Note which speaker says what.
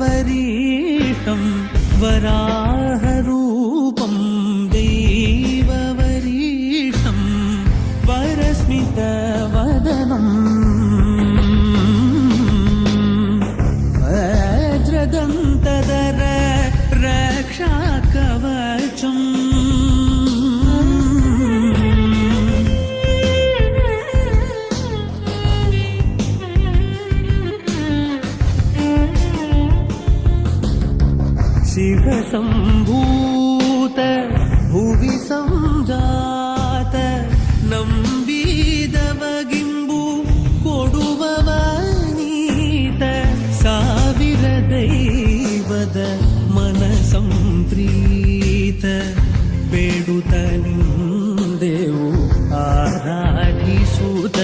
Speaker 1: വരീഷം വരാഹരൂപം ദൈവവരീഷം വരസ്മിതവദനം വജ്രദന്തദര சிவசம்பூத புவி சஞ்சாத ನಂಬಿದವಗಿಂಬು ಕೊಡುವವ ನೀತ ಸಾವಿರ ದೈವದ ಮನ ಸಂಪ್ರೀತ ಬೇಡುತ್ತ ನಿಂದೆವು ಆರಾಧಿಸುತ್ತ